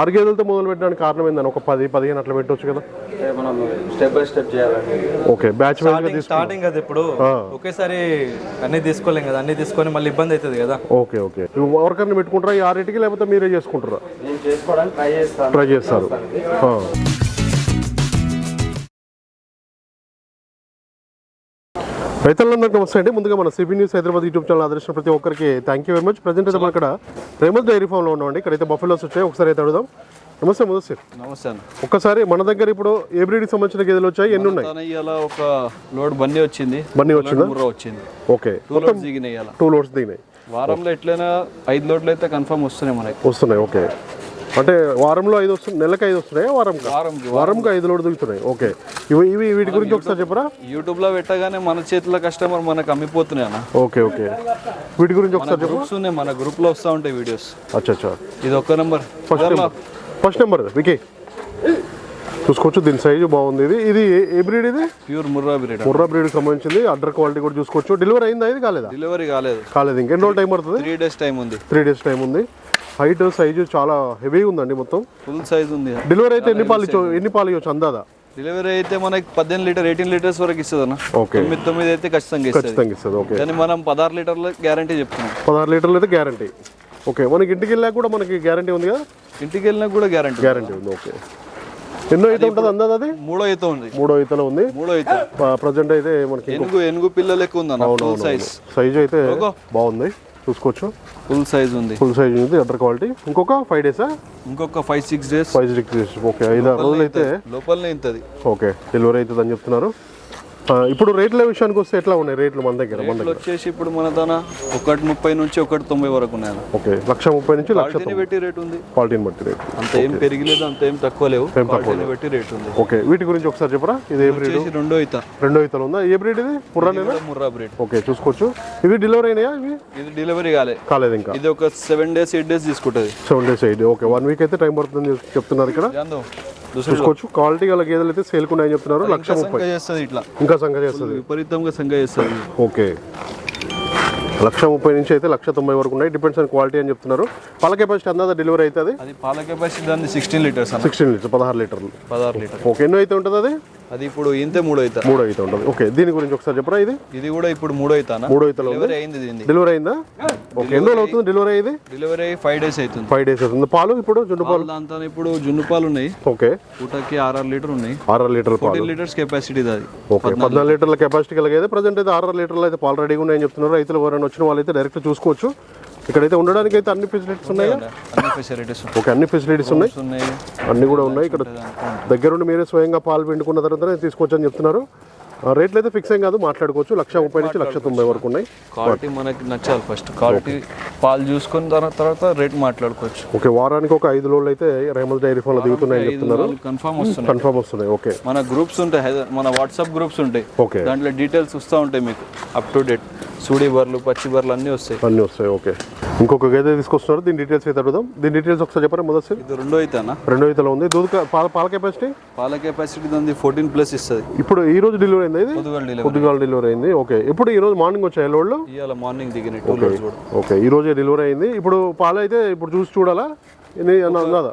ఆరు గేదెలతో మొదలు పెట్టడానికి కారణం ఏందని ఒక పది పదిహేను అట్లా పెట్టవచ్చు కదా. మనం స్టెప్ బై స్టెప్ చేయాలండి. ఓకే బ్యాచ్ స్టార్టింగ్ కదా ఇప్పుడు. ఒకేసారి అన్ని తీసుకోలేం కదా అన్ని తీసుకొని మళ్ళీ ఇబ్బంది అవుతుంది కదా. Okay okay. ఎవరికైనా పెట్టుకుంటారా ఈ ఆరింటికి లేకపోతే మీరే చేసుకుంటారా? నేను చేసుకోవడానికి ట్రై చేస్తాను. ట్రై చేస్తారు. రైతులందరికీ నమస్తే అండి. ముందుగా మన CB news Hyderabad YouTube channel ఆదర్శించిన ప్రతి ఒక్కరికి thank you very much present అయితే మన ఇక్కడ రేమల్ డైరీ ఫామ్లో ఉన్నామండి ఇక్కడైతే బఫెలోస్ వచ్చాయి. ఒకసారి అయితే అడుగుదాం. నమస్తే నమస్తే అన్న. ఒక్కసారి మన దగ్గర ఇప్పుడు ఏ బ్రీడ్కి సంబంధించిన గేదెలు వచ్చాయి? ఎన్ని ఉన్నాయి? ఒక లోడ్ బండి వచ్చింది. బన్నీ వచ్చిందా? వచ్చింది. ఓకే. టూ లోడ్స్ దిగినాయి టూ లోడ్స్ దిగినాయి. వారంలో ఎట్లయినా ఐదు లోడ్లు అయితే కన్ఫర్మ్ వస్తున్నాయి మనకి. వస్తున్నాయి. ఓకే. అంటే వారంలో ఐదు వస్తున్నాయి నెలకు ఐదు వస్తున్నాయి వారంకి? వారంకి ఐదు లోడ్ దిగుతున్నాయి. ఓకే. ఇవి ఇవి వీటి గురించి ఒకసారి చెప్పరా? యూట్యూబ్లో పెట్టగానే మన చేతిలో కస్టమర్ మనకు అమ్మిపోతున్నాయి అన్న. Okay okay. వీటి గురించి ఒకసారి చెప్పు గ్రూప్స్ ఉన్నాయి మన గ్రూప్లో వస్తూ ఉంటాయి వీడియోస్. అచ్చా అచ్చా. ఇది ఒక్క number. First number. First number వికీ. చూసుకోవచ్చు దీని సైజు బాగుంది ఇది. ఇది ఏ- బ్రీడ్ ఇది? ప్యూర్ ముర్రా బ్రీడ్ ముర్రా బ్రీడ్కి సంబంధించింది. అడ్డర్ క్వాలిటీ కూడా చూసుకోవచ్చు. డెలివరీ అయిందా ఇది కాలేదా? డెలివరీ కాలేదు. కాలేదు. ఇంకెన్ని రోజులు టైం పడుతుంది? త్రీ డేస్ టైం ఉంది. త్రీ డేస్ టైం ఉంది. హైట్ సైజు చాలా హెవీగా ఉందండి మొత్తం. ఫుల్ సైజ్ ఉంది. డెలివరీ అయితే ఎన్ని పాలు ఎన్ని పాలు ఇవ్వచ్చు అందాదా? డెలివరీ అయితే మనకి పద్దెనిమిది లీటర్ ఎయిటీన్ లీటర్స్ వరకు ఇస్తుంది అన్న ఓకే. తొమ్మిది తొమ్మిది అయితే ఖచ్చితంగా ఖచ్చితంగా ఇస్తుంది ఓకే. కానీ మనం పదహారు లీటర్ల గ్యారంటీ చెప్తున్నాం. పదహారు లీటర్లు అయితే గ్యారంటీ ఓకే మనకి ఇంటికి వెళ్ళాక కూడా మనకి గ్యారంటీ ఉంది కదా? ఇంటికి వెళ్ళినా కూడా గ్యారంటీ గ్యారంటీ ఉంది ఓకే. ఎన్నో అయితే ఉంటుంది అందాది అది? మూడో అయితే ఉంది. మూడో ఈతలో ఉంది. మూడో అయితే ప్రజెంట్ అయితే మనకి ఎనుగు ఎనుగు పిల్లలు ఎక్కువ ఉంది సైజ్ సైజ్ అయితే బాగుంది. చూసుకోవచ్చు. ఫుల్ సైజ్ ఉంది. ఫుల్ సైజ్ ఉంది అడ్డర్ క్వాలిటీ ఇంకొక ఫైవ్ డేసా ఇంకొక five six days five six okay ఐదు ఆరు రోజులు అయితే లోపలనే ఇంతది. ఓకే డెలివరీ అవుతుంది అని చెప్తున్నారు. ఇప్పుడు రేట్ల విషయానికి వస్తే ఎట్లా ఉన్నాయి రేట్లు మన దగ్గర మన రేట్లు దగ్గర? వచ్చేసి ఇప్పుడు మన దాన ఒకటి ముప్పై నుంచి ఒకటి తొంభై వరకు ఉన్నాయి ఓకే లక్ష ముప్పై నుంచి లక్ష పెట్టి రేట్ ఉంది. క్వాలిటీని బట్టి రేట్. అంత ఏం పెరిగలేదు అంత ఏం తక్కువ లేవు. క్వాలిటీని బట్టి రేట్ ఉంది. ఓకే వీటి గురించి ఒకసారి చెప్పరా? ఇది ఏ బ్రీడ్ రెండో ఇత రెండో ఈతలు ఉందా? ఏ బ్రీడ్ ఇది? పుర్రానేనా ముర్రా బ్రీడ్ ఓకే చూసుకోవచ్చు. ఇవి డెలివరీ అయినాయా ఇవి? ఇది డెలివరీ కాలే. కాలేదు ఇంకా. ఇది ఒక సెవెన్ డేస్ ఎయిట్ డేస్ తీసుకుంటుంది. Seven days eight okay one week అయితే టైం పడుతుందని చెప్- చెప్తున్నారు ఇక్కడ. చూసుకోవచ్చు. క్వాలిటీ గల గేదెలు అయితే సేల్కున్నాయని చెప్తున్నారు. లక్ష ముప్పై. చేస్తుంది ఇట్లా. ఇంకా సంఖ్య చేస్తుంది. విపరీతంగా సంఖ్య చేస్తుంది. ఓకే. లక్ష ముప్పై నుంచి అయితే లక్ష తొంభై వరకు ఉన్నాయి. డిపెండ్స్ ఆన్ క్వాలిటీ అని చెప్తున్నారు. పాల కెపాసిటీ అందా డెలివరీ అవుతుంది అది? పాల కెపాసిటీ దాన్ని సిక్స్టీన్ లీటర్స్ సిక్స్టీన్ లీటర్ పదహారు లీటర్లు. పదహారు లీటర్ ఓకే. ఎన్నో అయితే ఉంటుంది అది? అది ఇప్పుడు ఇంతే మూడో అవుతా మూడో అయితే ఉంటుంది. ఓకే దీని గురించి ఒకసారి చెప్పరా ఇది? ఇది కూడా ఇప్పుడు మూడో అవుతానా మూడో అయితే డెలివరీ అయింది దీన్ని డెలివరీ అయిందా? ఓకే ఎన్ని రోజులు అవుతుంది డెలివరీ అయ్యేది? డెలివరీ అయ్యి ఫైవ్ డేస్ అవుతుంది. ఫైవ్ డేస్ అవుతుంది. పాలు ఇప్పుడు జుండు పాలు? దాంతో ఇప్పుడు జున్ను పాలు ఉన్నాయి. ఓకే. పూటకి ఆరు లీటర్ ఉన్నాయి. ఆరు లీటర్ పాలు. లీటర్స్ కెపాసిటీ అది. ఓకే పద్నాలుగు లీటర్ల కెపాసిటీ కలిగేది. ప్రజెంట్ అయితే ఆరు లీటర్లు అయితే పాలు రెడీగా ఉన్నాయని చెప్తున్నారు. రైతులు ఎవరైనా వచ్చిన వాళ్ళైతే డైరెక్ట్ చూసుకోవచ్చు. ఇక్కడైతే ఉండడానికి అయితే అన్ని ఫెసిలిటీస్ ఉన్నాయి? అన్ని ఫెసిలిటీస్ ఓకే అన్ని ఫెసిలిటీస్ ఉన్నాయి. అన్ని కూడా ఉన్నాయి. ఇక్కడ దగ్గరుండి మీరే స్వయంగా పాలు పిండుకున్న తర్వాత తీసుకోవచ్చు అని చెప్తున్నారు రేట్లు అయితే ఫిక్స్ ఏం కాదు మాట్లాడుకోవచ్చు. లక్ష ముప్పై నుంచి లక్ష తొంభై వరకు ఉన్నాయి. క్వాలిటీ మనకి నచ్చాలి ఫస్ట్ క్వాలిటీ పాలు చూసుకున్న తర్వాత తర్వాత రేట్ మాట్లాడుకోవచ్చు. ఓకే వారానికి ఒక ఐదు లోడ్లు అయితే రేమల్ డైరీ ఫోన్లో దిగుతున్నాయని చెప్తున్నారు. కన్ఫర్మ్ వస్తున్నాయి. కన్ఫర్మ్ వస్తున్నాయి. ఓకే మన గ్రూప్స్ ఉంటాయి. మన వాట్సాప్ గ్రూప్స్ ఉంటాయి. ఓకే దాంట్లో డీటెయిల్స్ వస్తూ ఉంటాయి మీకు. అప్ టు డేట్ సూడి బర్లు పచ్చి బర్లు అన్నీ వస్తాయి. అన్నీ వస్తాయి ఓకే. ఇంకొక గేదె తీసుకొస్తున్నారు దీని డీటెయిల్స్ అయితే అడుగుదాం. దీని డీటెయిల్స్ ఒకసారి చెప్పరా మొదటి ఇది రెండో అయితేనా రెండో ఇతలో ఉంది. దూద పాల పాల కెపాసిటీ పాల కెపాసిటీ దాన్ని ఫోర్టీన్ ప్లస్ ఇస్తుంది. ఇప్పుడు ఈ రోజు డెలివరీ అయింది ఇది? పొద్దుగాల డెలివరీ అయింది ఓకే. ఇప్పుడు ఈ రోజు మార్నింగ్ వచ్చాయి లోడ్లు? ఇవాళ మార్నింగ్ కూడా. ఓకే. ఈ రోజే డెలివరీ అయింది. ఇప్పుడు పాలు అయితే ఇప్పుడు చూసి చూడాలా?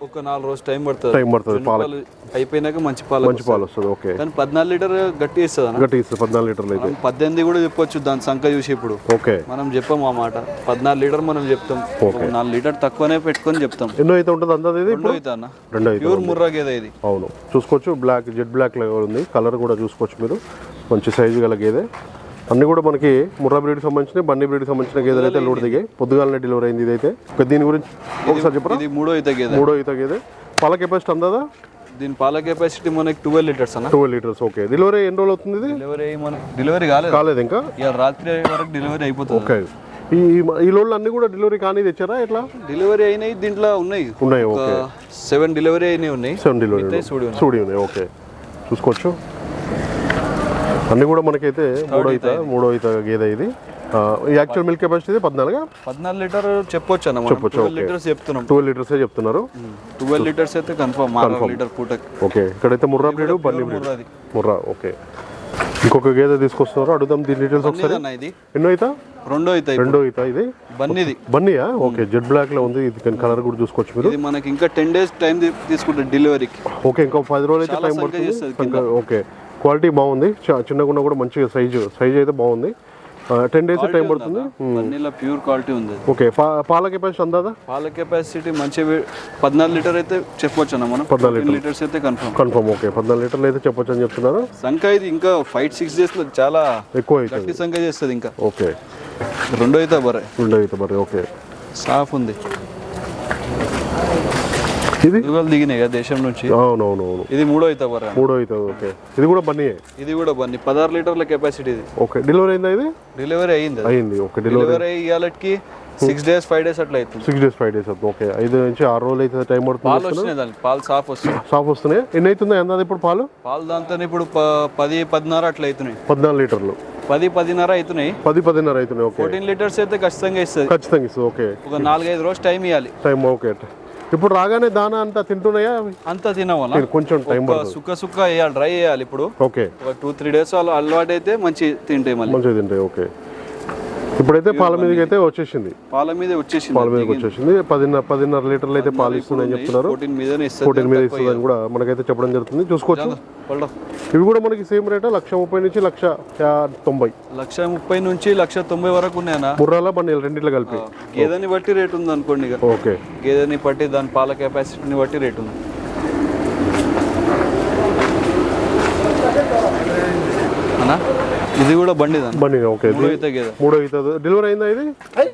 ఒక నాలుగు రోజు టైం పడుతుంది. టైం పడుతుంది పాలు అయిపోయినాక మంచి పాలు మంచి పాలు వస్తుంది ఓకే. కానీ పద్నాలుగు లీటర్ గట్టి ఇస్తుంది గట్టి ఇస్తుంది పద్నాలుగు లీటర్లు అయితే. పద్దెనిమిది కూడా చెప్పొచ్చు దాని సంఖ్య చూసి ఇప్పుడు. ఓకే. మనం చెప్పాం ఆ మాట. పద్నాలుగు లీటర్ మనం చెప్తాం. ఒక నాలుగు లీటర్ తక్కువనే పెట్టుకొని చెప్తాం. ఎన్నో అయితే ఉంటుంది అందాది ఇది రెండో అయితే అన్న. రెండు అయితే ప్యూర్ ముర్రా గేదె ఇది. అవును. చూసుకోవచ్చు బ్లాక్ జెడ్ బ్లాక్ ఉంది. కలర్ కూడా చూసుకోవచ్చు మీరు. మంచి సైజు గల గేదె. అన్ని కూడా మనకి ముర్రా బ్రీడ్ సంబంధించిన బండి బ్రీడ్ సంబంధించిన గేదెలు అయితే లోడ్ దిగాయి. పొద్దుగాలనే డెలివరీ అయింది ఇదైతే. దీని గురించి ఒకసారి చెప్పరా? మూడో అయితే గేదె. మూడో ఈత గేదె. పాల కెపాసిటీ అందాదా? దీని పాల కెపాసిటీ మనకి ట్వెల్వ్ లీటర్స్ అన్న. Twelve litres okay. డెలివరీ ఎన్ని రోజులు అవుతుంది ఇది? డెలివరీ డెలివరీ కాలేదు. కాలేదు ఇంకా? రాత్రి వరకు డెలివరీ అయిపోతుంది. ఓకే. ఈ ఈ- లోడ్లు అన్ని కూడా డెలివరీ కానీ తెచ్చారా ఎట్లా? డెలివరీ అయినాయి దీంట్లో ఉన్నాయి. ఉన్నాయి ఓకే. సెవెన్ డెలివరీ అయినాయి ఉన్నాయి. సెవెన్ డెలివరీ స్టూడియో ఉన్నాయి ఓకే. చూసుకోవచ్చు. అన్ని కూడా మనకైతే మూడో ఈత మూడో ఈత గేదె ఇది. యాక్చువల్ మిల్క్ కెపాసిటీ పద్నాలుగా? పద్నాలుగు లీటర్ చెప్పొచ్చు అన్న మనం. ట్వెల్వ్ లీటర్స్ చెప్తున్నాం. ట్వెల్వ్ లీటర్సే చెప్తున్నారు. ట్వెల్వ్ లీటర్స్ అయితే కన్ఫర్మ్ ఆరు లీటర్ పూటకి. ఓకే ఇక్కడైతే Murrah breed Banni breed. Murrah okay. ఇంకొక గేదె తీసుకొస్తున్నారు? అడుగుదాం దీని డీటెయిల్స్ ఒకసారి. ఎన్నో అవుతా రెండో అవుతాయి రెండో అవుతా ఇది? బన్నీది. బన్నీయా? ఓకే జెడ్ బ్లాక్లో ఉంది ఇది కలర్ కూడా చూసుకోవచ్చు మీరు. ఇది మనకి ఇంకా టెన్ డేస్ టైం తీసుకుంటుంది డెలివరీకి ఓకే ఇంకో పది రోజులు అయితే టైం పడుతుంది. ఓకే. క్వాలిటీ బాగుంది. చిన్నగున్నా కూడా మంచిగా సైజు సైజ్ అయితే బాగుంది. టెన్ డేస్ టైం పడుతుంది. ప్యూర్ క్వాలిటీ ఉంది. ఓకే పాల కెపాసిటీ అందాదా? పాల కెపాసిటీ మంచి పద్నాలుగు లీటర్ అయితే చెప్పొచ్చు అన్న మనం. పద్నాలుగు లీటర్స్ అయితే కన్ఫర్మ్ కన్ఫర్మ్ ఓకే. పద్నాలుగు లీటర్లు అయితే చెప్పొచ్చు అని చెప్తున్నారు. సంఖ్య ఇది ఇంకా ఫైవ్ సిక్స్ డేస్లో చాలా ఎక్కువ గట్టి సంఖ్య చేస్తుంది ఇంకా. ఓకే. రెండో అయితే బరే రెండు అయితే మరి ఓకే. సాఫ్ ఉంది. ఇది? దిగులు దిగినాయి కదా దేశం నుంచి. అవునవునవును. ఇది మూడో అయితే బరే మూడో అవుతుంది ఓకే. ఇది కూడా బన్నీయే? ఇది కూడా బన్ని. పదహారు లీటర్ల కెపాసిటీ ఇది. ఓకే. డెలివరీ అయిందా ఇది? డెలివరీ అయ్యింది అది. అయింది. Okay delivery. ఇవాళకి సిక్స్ డేస్ ఫైవ్ డేస్ అట్లా అవుతుంది. సిక్స్ డేస్ ఫైవ్ డేస్ అవుతుంది ఓకే. ఐదు నుంచి ఆరు రోజులు అయితే టైం పాలు పడుతుంది వచ్చినాయి దానికి. పాలు సాఫ్ వస్తున్నాయి. సాఫ్ వస్తున్నాయి. ఎన్ని అవుతుంది ఎంత ఇప్పుడు పాలు? పాలు దాంతో ఇప్పుడు పది పదిన్నర అట్లా అవుతున్నాయి. పద్నాలుగు లీటర్లు. పది పదిన్నర అవుతున్నాయి. పది పదిన్నర అవుతున్నాయి. ఫోర్టీన్ లీటర్స్ అయితే ఖచ్చితంగా ఇస్తుంది. ఖచ్చితంగా ఇస్తుంది. ఓకే. ఒక నాలుగైదు రోజు టైం ఇవ్వాలి టైం ఓకే. ఇప్పుడు రాగానే దానా అంతా తింటున్నాయా? అంతా తినవనా కొంచెం టైం సుక్క సుక్క వేయాలి డ్రై వేయాలి ఇప్పుడు. ఓకే. ఒక టూ త్రీ డేస్ వాళ్ళు అలవాటు అయితే మంచి తింటాయి మళ్ళీ. మంచిగా తింటాయి ఓకే. ఇప్పుడైతే పాల మీదకి అయితే వచ్చేసింది. పాల మీద వచ్చేసింది. పాల మీదకి వచ్చేసింది. పదిన్నర పదిన్నర లీటర్లు అయితే పాలు ఇస్తుందని చెప్తున్నారు. ఫోర్టీన్ మీద ఇస్తుందని కూడా మనకైతే చెప్పడం జరుగుతుంది. చూసుకోవచ్చు. ఇవి కూడా మనకి సేమ్ రేటా? లక్ష ముప్పై నుంచి లక్ష తొంభై. లక్ష ముప్పై నుంచి లక్ష తొంభై వరకు ఉన్నాయనా ముర్రాల బండి రెండిట్లో కలిపి. గేదెని బట్టి రేట్ ఉంది అనుకోండి ఓకే. గేదెని బట్టి దాని పాల కెపాసిటీని బట్టి రేట్ ఉంది. అన్నా? ఇది కూడా బండి బండి ఓకే. మూడు అవుతుంది డెలివరీ అయిందా ఇది?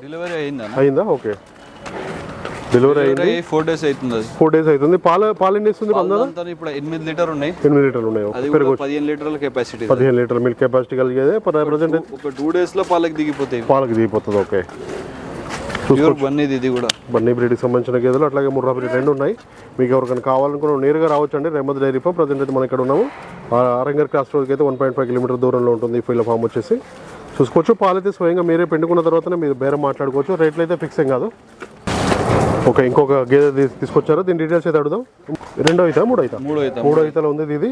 డెలివరీ అయిందన్న. అయిందా? ఓకే. డెలివరీ అయింది. ఫోర్ డేస్ అవుతుంది అది. ఫోర్ డేస్ అవుతుంది. పాల పాలు ఎన్ని ఇస్తుంది ఇప్పుడు ఎనిమిది లీటర్ ఉన్నాయి. ఎనిమిది లీటర్లు ఉన్నాయి. అది పదిహేను లీటర్ల కెపాసిటీ పదిహేను లీటర్ మిల్క్ కెపాసిటీ కలిగేదే ప్రజెంట్ ఒక టూ డేస్లో పాలకి దిగిపోతాయి. పాలకు దిగిపోతుంది ఓకే. బన్నీది ఇది కూడా. బన్నీ బ్రీడ్కి సంబంధించిన గేదెలు అట్లాగే ముర్రా బ్రీడ్ రెండు ఉన్నాయి. మీకు ఎవరికైనా కావాలనుకున్న నేరుగా రావచ్చు అండి రెహమద్ డైరీ ఫామ్. ప్రజెంట్ అయితే మనం ఇక్కడ ఉన్నాము. ఆ ఆరంగర్ క్రాస్ రోడ్కి అయితే వన్ పాయింట్ ఫైవ్ కిలోమీటర్ దూరంలో ఉంటుంది ఈ ఫీల్డ్ ఫామ్ వచ్చేసి. చూసుకోవచ్చు. పాలైతే స్వయంగా మీరే పిండుకున్న తర్వాతనే మీరు బేరం మాట్లాడుకోవచ్చు. రేట్లు అయితే ఫిక్స్ ఏం కాదు. ఓకే ఇంకొక గేదె తీసుకొచ్చారు. దీని డీటెయిల్స్ అయితే అడుగుదాం. రెండో అవుతా మూడో అవుతా మూడు అవుతాలో ఉంది ఇది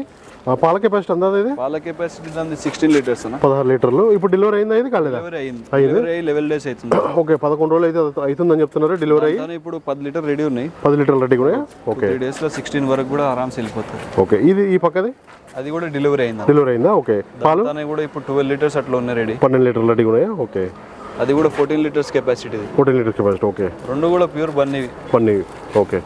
పాల కెపాసిటీ అందా? ఇది పాల కెపాసిటీ దాని సిక్స్టీన్ లీటర్స్ అన్న. పదహారు లీటర్లు. ఇప్పుడు డెలివరీ అయిందా? ఇది కాలేదా? డెలివరీ అయింది. డెలివరీ అయ్యి లెవెల్ డేస్ అవుతుంది. ఓకే పదకొండు రోజులు అయితే అవుతుందని చెప్తున్నారు. డెలివరీ అయ్యి దాని ఇప్పుడు పది లీటర్ రెడీ ఉన్నాయి. పది లీటర్లు రెడీ కూడా ఓకే. త్రీ డేస్లో సిక్స్టీన్ వరకు కూడా ఆరామ్స్ వెళ్ళిపోతుంది ఓకే. ఇది ఈ పక్కది? అది కూడా డెలివరీ అయింది డెలివరీ అయిందా? ఓకే. పాలు? దాని కూడా ఇప్పుడు ట్వెల్వ్ లీటర్స్ అట్లా ఉన్నాయి రెడీ పన్నెండు లీటర్లు రెడీ ఉన్నాయా? ఓకే. అది కూడా fourteen litres capacity fourteen litres capacity okay. రెండు కూడా ప్యూర్ బన్నీవి. బన్నీ ఓకే.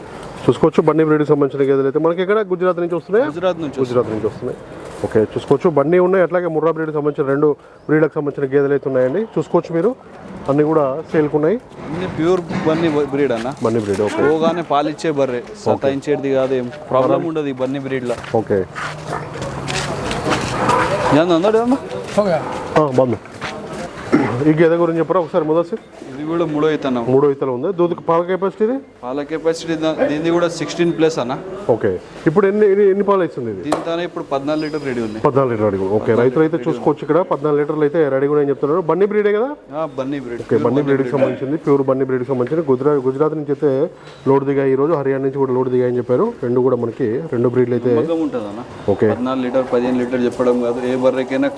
చూసుకోవచ్చు. బన్నీ బ్రీడ్కి సంబంధించిన గేదెలు అయితే మనకి ఇక్కడ గుజరాత్ నుంచి వస్తున్నాయి? గుజరాత్ నుంచి గుజరాత్ నుంచి వస్తున్నాయి. ఓకే చూసుకోవచ్చు. బన్నీ ఉన్నాయి. అట్లాగే ముర్రా బ్రీడ్కి సంబంధించిన రెండు బ్రీడ్కి సంబంధించిన గేదెలు అయితే ఉన్నాయండి. చూసుకోవచ్చు మీరు. అన్నీ కూడా సేల్కి ఉన్నాయి. ప్యూర్ బన్నీ బ్రీడ్ అన్న. Banni breed okay. పోగానే పాలిచ్చే బర్రె. సతాయించేది కాదు ఏం. ప్రాబ్లం ఉండదు ఈ బన్నీ బ్రీడ్లో ఓకే. బాగుంది ఈ గేదె గురించి చెప్పరా ఒకసారి మొదటి ఇది కూడా మూడో అవుతున్నాం మూడో ఇతలు ఉంది. దూద్ పాల కెపాసిటీ ఇది? పాల కెపాసిటీ దీనిది కూడా సిక్స్టీన్ ప్లస్ అన్న. ఓకే. ఇప్పుడు ఎన్ని ఎన్ని- పాలు ఇస్తుంది ఇది? దీంతోనే ఇప్పుడు పద్నాలుగు లీటర్ రెడీ ఉన్నాయి. పద్నాలుగు లీటర్ రెడీ ఓకే. రైతులు అయితే చూసుకోవచ్చు ఇక్కడ. పద్నాలుగు లీటర్లు అయితే రెడీ కూడా అని చెప్తున్నారు. బన్నీ బ్రీడే కదా? బన్నీ బ్రీడ్. ఓకే. బన్నీ బ్రీడ్కి సంబంధించింది. ప్యూర్ బన్నీ బ్రీడ్కి సంబంధించి గుజరాత్ గుజరాత్ నుంచి అయితే లోడ్ దిగాయి ఈ రోజు. హర్యానా నుంచి కూడా లోడ్ దిగాయని చెప్పారు. రెండు కూడా మనకి రెండు బ్రీడ్లు అయితే నమ్మకం ఉంటుంది అన్న ఓకే. పద్నాలుగు లీటర్ పదిహేను లీటర్ చెప్పడం కాదు. ఏ బర్రెకైనా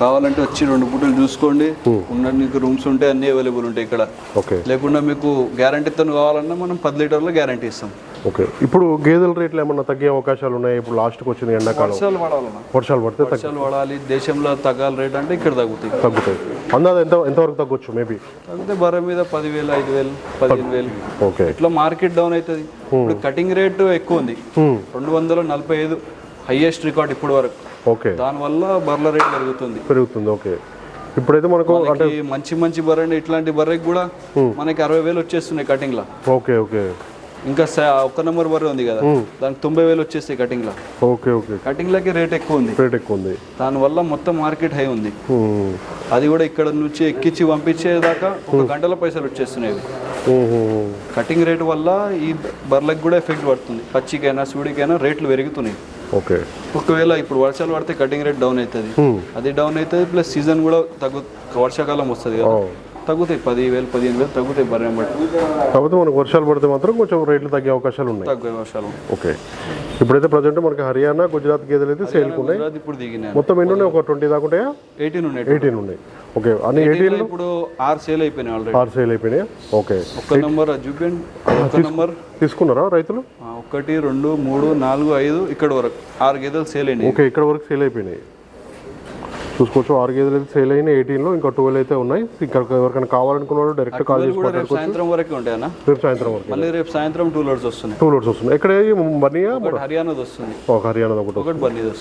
కావాలంటే వచ్చి రెండు పూటలు చూసుకోండి. ఉన్న మీకు రూమ్స్ ఉంటాయి అన్ని అవైలబుల్ ఉంటాయి ఇక్కడ. ఓకే లేకుండా మీకు గ్యారంటీతో కావాలన్నా మనం పది లీటర్లో గ్యారంటీ ఇస్తాం. ఓకే ఇప్పుడు గేదెల రేట్లు ఏమన్నా తగ్గే అవకాశాలు ఉన్నాయి? ఇప్పుడు లాస్ట్కి వచ్చింది ఎండాకాలం. వర్షాలు పడాలన్నా. వర్షాలు పడితే వర్షాలు పడాలి దేశంలో తగ్గాలి రేట్ అంటే ఇక్కడ తగ్గుతాయి. తగ్గుతాయి. అందాజ ఎంత ఎంతవరకు తగ్గొచ్చు? మేబీ అంతే బర్రె మీద పదివేలు ఐదు వేలు పదిహేను వేలు ఓకే ఇట్లా మార్కెట్ డౌన్ అవుతుంది. ఇప్పుడు కటింగ్ రేట్ ఎక్కువ ఉంది. రెండు వందల నలభై ఐదు హైయెస్ట్ రికార్డ్ ఇప్పుడు వరకు. ఓకే. దానివల్ల బర్రెల రేట్ పెరుగుతుంది. పెరుగుతుంది ఓకే. ఇప్పుడైతే మనకు అంటే మంచి మంచి బర్రె ఇట్లాంటి బర్రెకి కూడా మనకి అరవై వేలు వచ్చేస్తున్నాయి కటింగ్ లా ఓకే ఓకే. ఇంకా ఒక్క నెంబర్ బర్రె ఉంది కదా. దానికి తొంభై వేలు వచ్చేస్తాయి కటింగ్ లా ఓకే ఓకే. కటింగ్ లకి రేట్ ఎక్కువ ఉంది. రేట్ ఎక్కువ ఉంది. దానివల్ల మొత్తం మార్కెట్ హై ఉంది. అది కూడా ఇక్కడ నుంచి ఎక్కించి పంపించేదాకా ఒక గంటల పైసలు వచ్చేస్తున్నాయి. కటింగ్ రేట్ వల్ల ఈ బర్రెలకు కూడా ఎఫెక్ట్ పడుతుంది. పచ్చికైనా సూడికైనా రేట్లు పెరుగుతున్నాయి. ఓకే ఒకవేళ ఇప్పుడు వర్షాలు పడితే కటింగ్ రేట్ డౌన్ అవుతుంది. అది డౌన్ అవుతుంది ప్లస్ సీజన్ కూడా తగ్గు వర్షాకాలం వస్తుంది కదా ఓ. తగ్గుతాయి పదివేలు పదిహేను వేలు తగ్గుతాయి బర్రెని బట్టి కాకపోతే మనకు వర్షాలు పడితే మాత్రం కొంచెం రేట్లు తగ్గే అవకాశాలు ఉన్నాయి. తగ్గే వర్షాలు ఓకే. ఇప్పుడైతే ప్రజెంట్ మనకి హర్యానా గుజరాత్ గేదెలు అయితే సేల్కి ఉన్నాయి. ఇప్పుడు దిగినాయి మొత్తం ఎన్ని ఉన్నాయి? ఒక ట్వంటీ దాకా ఉంటాయా? ఎయిటీన్ ఉన్నాయి ఎయిటీన్ ఉన్నాయి. ఓకే. అన్ని ఎయిటీన్ ఇప్పుడు ఆరు సేల్ అయిపోయినాయి ఆల్రెడీ ఆరు సేల్ అయిపోయినాయి? ఓకే. ఒక్క నెంబర్ చూపించండి ఒక్క నెంబర్. తీసుకున్నారా రైతులు? ఒకటి రెండు మూడు నాలుగు ఐదు ఇక్కడ వరకు ఆరు గేదెలు సేల్ అయింది ఓకే ఇక్కడ వరకు సేల్ అయిపోయినాయి. చూసుకోవచ్చు. ఆరు గేదెలు అయితే సేల్ అయినాయి. ఎయిటీన్లో ఇంకా ట్వెల్వ్ అయితే ఉన్నాయి. ఇంకా ఎవరికైనా కావాలనుకున్న వాళ్ళు డైరెక్ట్ కాల్ చేసి సాయంత్రం వరకే ఉంటాయన్నా రేపు సాయంత్రం వరకు. మళ్ళీ రేపు సాయంత్రం టూ లోడ్స్ వస్తున్నాయి. టూ లోడ్స్ వస్తున్నాయి. ఎక్కడ బన్నీయా? హర్యానాది వస్తుంది. ఒక హర్యానా ఒకటి ఒకటి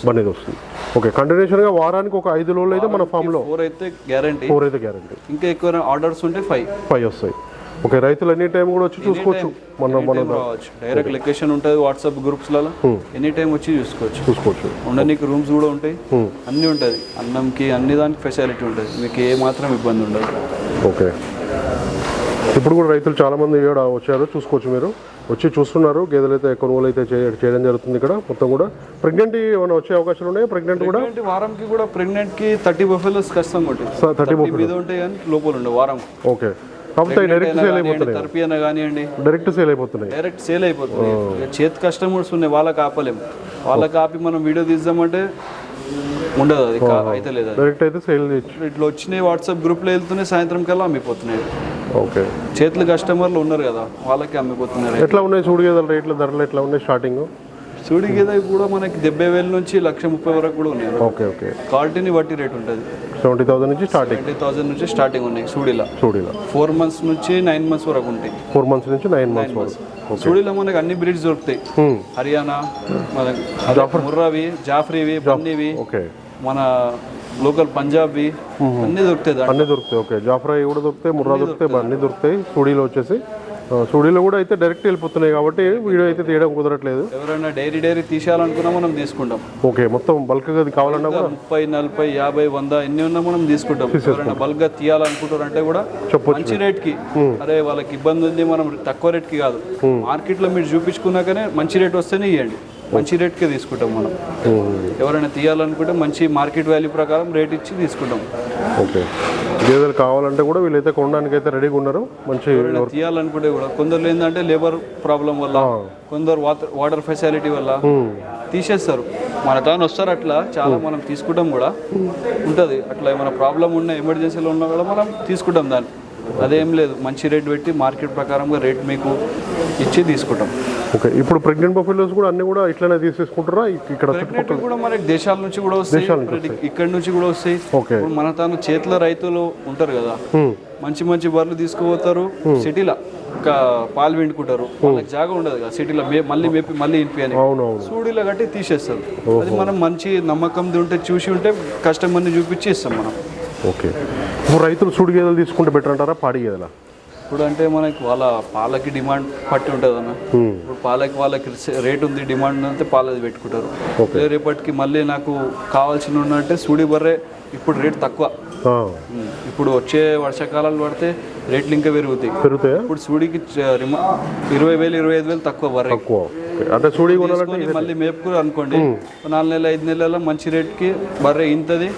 బన్నీది వస్తుంది. ఓకే కంటిన్యూషన్గా వారానికి ఒక ఐదు లోడ్లు అయితే మన ఫామ్లో ఫోర్ అయితే గ్యారంటీ ఫోర్ అయితే గ్యారంటీ ఇంకా ఎక్కువ ఆర్డర్స్ ఉంటే ఫైవ్ ఫైవ్ వస్తాయి. ఓకే రైతులు ఎనీ టైం కూడా వచ్చి చూసుకోవచ్చు. మన మన డైరెక్ట్ లొకేషన్ ఉంటుంది వాట్సాప్ గ్రూప్స్లలో ఎనీ టైం వచ్చి చూసుకోవచ్చు. చూసుకోవచ్చు. ఉండడానికి రూమ్స్ కూడా ఉంటాయి. అన్నీ ఉంటుంది. అన్నంకి అన్ని దానికి ఫెసిలిటీ ఉంటుంది. మీకు ఏ మాత్రం ఇబ్బంది ఉండదు. ఓకే. ఇప్పుడు కూడా రైతులు చాలా మంది ఇక్కడ వచ్చారు చూసుకోవచ్చు మీరు. వచ్చి చూస్తున్నారు. గేదెలు అయితే కొనుగోలు అయితే చేయ- చేయడం జరుగుతుంది ఇక్కడ. మొత్తం కూడా ప్రెగ్నెంట్ ఏమైనా వచ్చే అవకాశాలు ఉన్నాయి? ప్రెగ్నెంట్ కూడా? వారంకి కూడా ప్రెగ్నెంట్కి థర్టీ బఫెలోస్ ఉంటాయి థర్టీ థర్టీ మీద ఉంటాయి కానీ లోపల ఉండే వారం. ఓకే. కాకపోతే డైరెక్ట్ సేల్ అయిపోతున్నాయి. తరపి అయినా కానివ్వండి. డైరెక్ట్ సేల్ అయిపోతున్నాయి. డైరెక్ట్ సేల్ అయిపోతుంది చేతి కస్టమర్స్ ఉన్నాయి వాళ్ళకి ఆపలేము. వాళ్ళకి ఆపి మనం వీడియో తీద్దామంటే ఉండదు అది అయితే లేదు. డైరెక్ట్ అయితే సేల్ చేయొచ్చు. ఇట్లా వచ్చినాయి వాట్సాప్ గ్రూప్లో వెళ్తున్నాయి సాయంత్రం కల్లా అమ్మిపోతున్నాయి. ఓకే. చేతులు కస్టమర్లు ఉన్నారు కదా వాళ్ళకి అమ్మిపోతున్నారు. ఎట్లా ఉన్నాయి చూడు గేదెల రేట్లు ధరలు ఎట్లా ఉన్నాయి స్టార్టింగ్ చూడి గేదె కూడా మనకి డెబ్బై వేల నుంచి లక్ష ముప్పై వరకు కూడా ఉన్నాయి. Okay okay. క్వాలిటీని బట్టి రేట్ ఉంటుంది. సెవెంటీ థౌసండ్ నుంచి స్టార్టింగ్. ట్వంటీ థౌసండ్ నుంచి స్టార్టింగ్ ఉన్నాయి సూడిలా. చూడిలా ఫోర్ మంత్స్ నుంచి నైన్ మంత్స్ వరకు ఉంటాయి. ఫోర్ మంత్స్ నుంచి నైన్ మంత్స్ వరకు. సూడిలో మనకి అన్ని బ్రీడ్స్ దొరుకుతాయి. హర్యానా మన ముర్రావి జాఫ్రీవి బన్నీవి ఓకే. మన లోకల్ పంజాబ్వి అన్ని దొరుకుతాయి. అన్నీ దొరుకుతాయి. ఓకే. జాఫ్రాయి కూడా దొరుకుతాయి ముర్రా దొరుకుతాయి అన్నీ దొరుకుతాయి. సూడీలో వచ్చేసి సూడీలో కూడా అయితే డైరెక్ట్ వెళ్ళిపోతున్నాయి కాబట్టి వీడియో అయితే తీయడం కుదరట్లేదు. ఎవరైనా డైరీ డైరీ తీసేయాలనుకున్నా మనం తీసుకుంటాం. ఓకే మొత్తం బల్క్గా అది కావాలన్నా కూడా ముప్పై నలభై యాభై వంద ఎన్ని ఉన్నా మనం తీసుకుంటాం. ఎవరైనా బల్క్గా తీయాలనుకుంటారు అంటే కూడా మంచి రేట్కి. అరే వాళ్ళకి ఇబ్బంది ఉంది మనం తక్కువ రేట్కి కాదు. మార్కెట్లో మీరు చూపించుకున్నాకనే మంచి రేట్ వస్తేనే ఇవ్వండి మంచి రేట్ కే తీసుకుంటాం మనం. ఎవరైనా తీయాలనుకుంటే మంచి మార్కెట్ వాల్యూ ప్రకారం రేట్ ఇచ్చి తీసుకుంటాం. ఓకే. గేదెలు కావాలంటే కూడా వీళ్ళైతే కొనడానికి అయితే రెడీగా ఉన్నారు. మంచి ఎవరైనా తీయాలనుకుంటే కూడా కొందరు ఏంటంటే లేబర్ ప్రాబ్లం వల్ల కొందరు వాటర్ వాటర్ ఫెసిలిటీ వల్ల తీసేస్తారు. మన తాను వస్తారు అట్లా చాలా మనం తీసుకుంటాం కూడా. ఉంటుంది. అట్లా ఏమైనా ప్రాబ్లం ఉన్న ఎమర్జెన్సీలో ఉన్నా కూడా మనం తీసుకుంటాం దాన్ని. అదేం లేదు. మంచి రేట్ పెట్టి మార్కెట్ ప్రకారంగా రేట్ మీకు ఇచ్చి తీసుకుంటాం. ఓకే. ఇప్పుడు ప్రెగ్నెంట్ బఫెలోస్ కూడా అన్ని కూడా ఇట్లనే తీసేసుకుంటారా ఇక్- ఇక్కడ కూడా మనకి దేశాల నుంచి కూడా వస్తాయి. ఇక్కడ నుంచి కూడా వస్తాయి. ఇప్పుడు మన తాను చేతుల రైతులు ఉంటారు కదా. మంచి మంచి బర్రెలు తీసుకుపోతారు. సిటీలో పాలు పిండుకుంటారు. వాళ్ళకి జాగా ఉండదు కదా. సిటీలో మే- మళ్ళీ మేపి మళ్ళీ ఇంపి అని. అవునవును. సూడిలో కట్టి తీసేస్తారు. అది మనం మంచి నమ్మకం ఉంటే చూసి ఉంటే కస్టమర్ని చూపించి ఇస్తాం మనం. ఓకే. ఇప్పుడు రైతులు సూడి గేదెలు తీసుకుంటే బెటర్ అంటారా పాడి గేదెలా? ఇప్పుడు అంటే మనకి వాళ్ళ పాలకి డిమాండ్ పట్టి ఉంటుంది అన్న. ఇప్పుడు పాలకి వాళ్ళకి రేట్ ఉంది డిమాండ్ అంటే పాలది పెట్టుకుంటారు. రేపటికి మళ్ళీ నాకు కావాల్సిన ఉన్నట్టే సూడి బర్రె ఇప్పుడు రేట్ తక్కువ. ఇప్పుడు వచ్చే వర్షాకాలాలు పడితే రేట్లు ఇంకా పెరుగుతాయి. పెరుగుతాయా? ఇప్పుడు సూడికి ఇరవై వేలు ఇరవై ఐదు వేలు తక్కువ బర్రె. అంటే సూడి మళ్ళీ మేపుకుని అనుకోండి. నాలుగు నెలలు ఐదు నెలల మంచి రేట్కి బర్రె ఇంతది.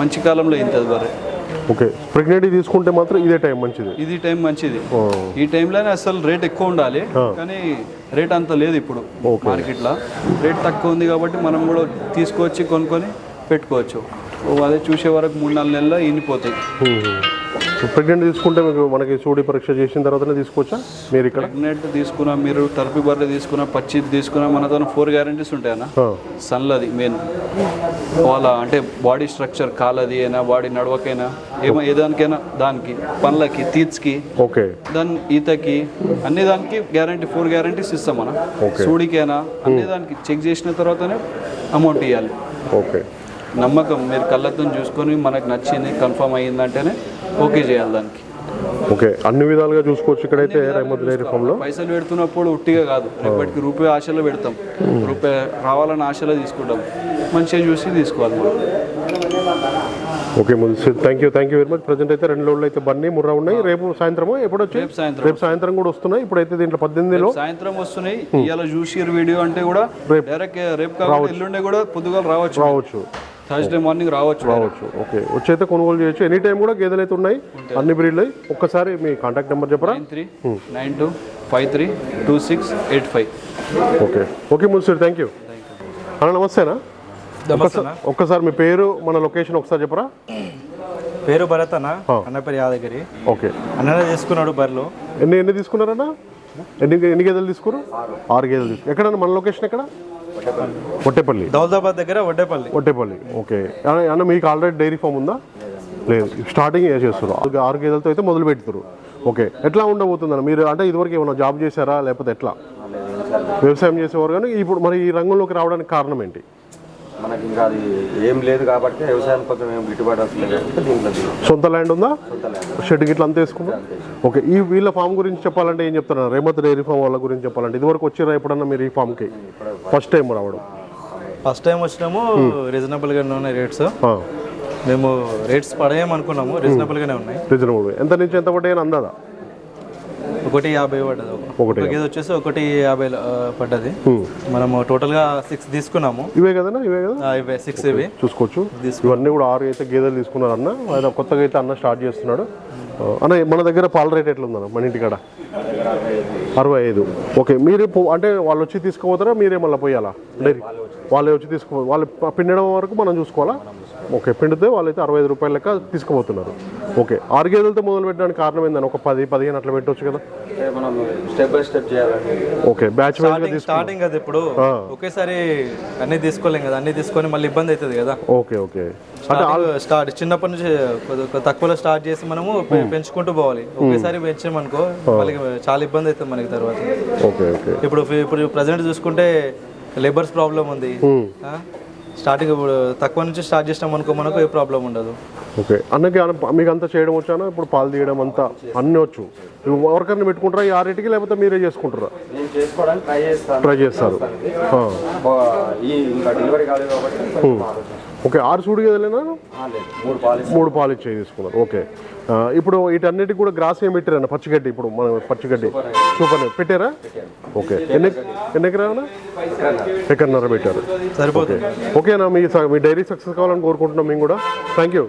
మంచి కాలంలో ఇంతది బర్రె ఓకే. ప్రెగ్నెంట్ తీసుకుంటే మాత్రం ఇదే టైం మంచిది. ఇది టైం మంచిది. ఈ టైంలోనే అసలు రేట్ ఎక్కువ ఉండాలి కానీ రేట్ అంత లేదు ఇప్పుడు మార్కెట్లో. రేట్ తక్కువ ఉంది కాబట్టి మనం కూడా తీసుకొచ్చి కొనుక్కొని పెట్టుకోవచ్చు. అదే చూసే వరకు మూడు నాలుగు నెలల్లో ఇనిపోతాయి. ప్రెగ్నెంట్ తీసుకుంటే మీకు మనకి సూడి పరీక్ష చేసిన తర్వాతనే తీసుకోవచ్చా మీరు ఇక్కడ? ప్రెగ్నెంట్ తీసుకున్నా మీరు తరపి బర్రె తీసుకున్నా పచ్చి తీసుకున్నా మనతో ఫోర్ గ్యారంటీస్ ఉంటాయన్న సన్లది మెయిన్ వాళ్ళ అంటే బాడీ స్ట్రక్చర్ కాలది అయినా బాడీ నడవకైనా ఏమో ఏ దానికైనా దానికి పనులకి తీత్స్కి ఓకే. దాని ఈతకి అన్ని దానికి గ్యారంటీ ఫోర్ గ్యారంటీస్ ఇస్తాం మనం సూడికైనా అన్ని దానికి చెక్ చేసిన తర్వాతనే అమౌంట్ ఇవ్వాలి ఓకే. నమ్మకం మీరు కళ్ళతో చూసుకొని మనకు నచ్చింది కన్ఫర్మ్ అయ్యిందంటేనే ఓకే చేయాలి దానికి. ఓకే అన్ని విధాలుగా చూసుకోవచ్చు ఇక్కడైతే రైమత్ డైరీ ఫామ్లో. పైసలు పెడుతున్నప్పుడు ఉట్టిగా కాదు. రేపటికి రూపాయి ఆశలో పెడతాం. రూపాయి రావాలని ఆశలో తీసుకుంటాం. మంచిగా చూసి తీసుకోవాలి ఓకే ముందు thank you thank you very much present అయితే రెండు రోజులు అయితే బన్నీ ముర్రా ఉన్నాయి. రేపు సాయంత్రము ఎప్పుడు వచ్చి? రేపు సాయంత్రం రేపు సాయంత్రం కూడా వస్తున్నాయి. ఇప్పుడైతే దీంట్లో పద్దెనిమిదిలో సాయంత్రం వస్తున్నాయి. ఇవాళ చూసిరు వీడియో అంటే కూడా డైరెక్ట్ రేపు కాకుండా ఎల్లుండే కూడా పొద్దుగాల రావచ్చు. రావచ్చు. థర్స్డే మార్నింగ్ రావచ్చు. రావచ్చు. ఓకే వచ్చైతే కొనుగోలు చేయొచ్చు. ఎనీ టైం కూడా గేదెలు అయితే ఉన్నాయి అన్ని బ్రీడ్లు. ఒక్కసారి మీ కాంటాక్ట్ నెంబర్ చెప్పరా? Nine three nine two five three two six eight five okay okay మున్సిర్ thank you అన్న నమస్తేనా? నమస్తే ఒక్కసారి మీ పేరు మన లొకేషన్ ఒకసారి చెప్పరా? పేరు భరత్ అన్న అన్న పేరు యాదగిరి. ఓకే అన్ననే తీసుకున్నాడు బర్రెలు. ఎన్ని ఎన్ని తీసుకున్నారన్నా? ఎన్ని ఎన్ని గేదెలు తీసుకున్నారు ఆరు గేదెలు తీసుకున్నారు ఎక్కడ మన లొకేషన్ ఎక్కడ? ఒట్టేపల్లి దౌలతాబాద్ దగ్గర వడ్డేపల్లి. ఒట్టేపల్లి ఓకే. అన్న- మీకు ఆల్రెడీ డైరీ ఫామ్ ఉందా? లేదు. స్టార్టింగ్ చేస్తారు ఆరు- ఆరు గేదెలతో అయితే మొదలు పెడతారు. ఓకే. ఎట్లా ఉండబోతుందన్న? మీరు అంటే ఇదివరకు ఏమైనా జాబ్ చేశారా? లేకపోతే ఎట్లా? వ్యవసాయం చేసేవారు కానీ ఇప్పుడు మరి ఈ రంగంలోకి రావడానికి కారణం ఏంటి? మనకి ఇంకా అది ఏం లేదు కాబట్టి వ్యవసాయం కొంచెం ఏం గిట్టుబాటు వస్తుంది కాబట్టి దీంట్లో దిగాం. సొంత ల్యాండ్ ఉందా? షెడ్ గిట్ల అంతా వేసుకున్నా? ఓకే ఈ వీళ్ళ ఫామ్ గురించి చెప్పాలంటే ఏం చెప్తున్నారు? రేమత్ డైరీ ఫామ్ వాళ్ళ గురించి చెప్పాలంటే ఇదివరకు వచ్చిరా ఎప్పుడన్నా మీరు ఈ ఫామ్కి? ఫస్ట్ టైం రావడం. ఫస్ట్ టైం వచ్చినాము రీజనబుల్ గానే ఉన్నాయి రేట్స్ మేము రేట్స్ పడేయమనుకున్నాము రీజనబుల్ గానే ఉన్నాయి. రీజనబుల్ ఎంత నుంచి ఎంత పడ్డాయని అందాదా? ఒకటి యాభై పడ్డది ఒక- ఒకటి ఒక గేదె వచ్చేసి ఒకటి యాభై పడ్డది. మనము టోటల్గా సిక్స్ తీసుకున్నాము. ఇవే కదనా ఇవే కదా? ఇవే సిక్స్ ఇవి. చూసుకోవచ్చు. ఇవన్నీ కూడా ఆరు అయితే గేదెలు తీసుకున్నారు అన్న ఆయన కొత్తగా అయితే అన్న స్టార్ట్ చేస్తున్నాడు. అన్న మన దగ్గర పాల రేట్ ఎట్లా ఉందన్న మన ఇంటికాడ అరవై ఐదు. ఓకే మీరు అంటే వాళ్ళు వచ్చి తీసుకుపోతారా మీరే మళ్ళీ పోయాలా? డైరీ వాళ్ళే వచ్చి తీసుకో వాళ్ళు పిండడం వరకు మనం చూసుకోవాలా? ఓకే పిండితే వాళ్ళైతే అరవై ఐదు రూపాయల లెక్క తీసుకుపోతున్నారు. ఓకే ఆరు గేదెలతో మొదలు పెట్టడానికి కారణం ఏందని ఒక పది పదిహేను అట్లా పెట్టవచ్చు కదా? అంటే మనం స్టెప్ బై స్టెప్ చేయాలండి. ఓకే బ్యాచ్ స్టార్టింగ్ కదా ఇప్పుడు ఒకేసారి అన్ని తీసుకోలేం కదా అన్ని తీసుకొని మళ్ళీ ఇబ్బంది అవుతుంది కదా. Okay okay. స్టార్టింగ్ స్టార్ట్ చిన్నప్పటి నుంచి తక్కువలో స్టార్ట్ చేసి మనము పె- పెంచుకుంటూ పోవాలి. ఒకేసారి పెంచామనుకో మళ్ళీ చాలా ఇబ్బంది అవుతుంది మనకి తర్వాత. Okay okay. ఇప్పుడు ఇప్పుడు ప్రజెంట్ చూసుకుంటే లేబర్స్ ప్రాబ్లం ఉంది. ఆ? స్టార్టింగ్ ఇప్పుడు తక్కువ నుంచి స్టార్ట్ చేసినాం అనుకో మనకు ఏ ప్రాబ్లం ఉండదు. ఓకే. అన్నకి అన్న- మీకు అంతా చేయడం వచ్చానా ఇప్పుడు పాలు తీయడం అంతా అన్నీ వచ్చు. ఇవి ఎవరికైనా పెట్టుకుంటారా? ఈ ఆరింటికి లేకపోతే మీరే చేసుకుంటారా? నేను చేసుకోవడానికి ట్రై చేస్తాను. ట్రై చేస్తారు. ఓకే ఆరు సూడి గేదెలేనా ఆ, లేదు. మూడు పాలు ఇచ్చేవి తీసుకున్నారు. ఓకే. ఇప్పుడు వీటన్నిటికి కూడా గ్రాస్ ఏం పెట్టారన్న? పచ్చిగడ్డి ఇప్పుడు మన పచ్చిగడ్డి. సూపర్ పెట్టారా? ఓకే. ఎన్ని ఎన్ని ఎకరానా ఎకరన్నర. పెట్టారు. సరిపోతుంది. ఓకేనా మీ స- మీ డైరీ సక్సెస్ కావాలని కోరుకుంటున్నాం మేము కూడా. Thank you.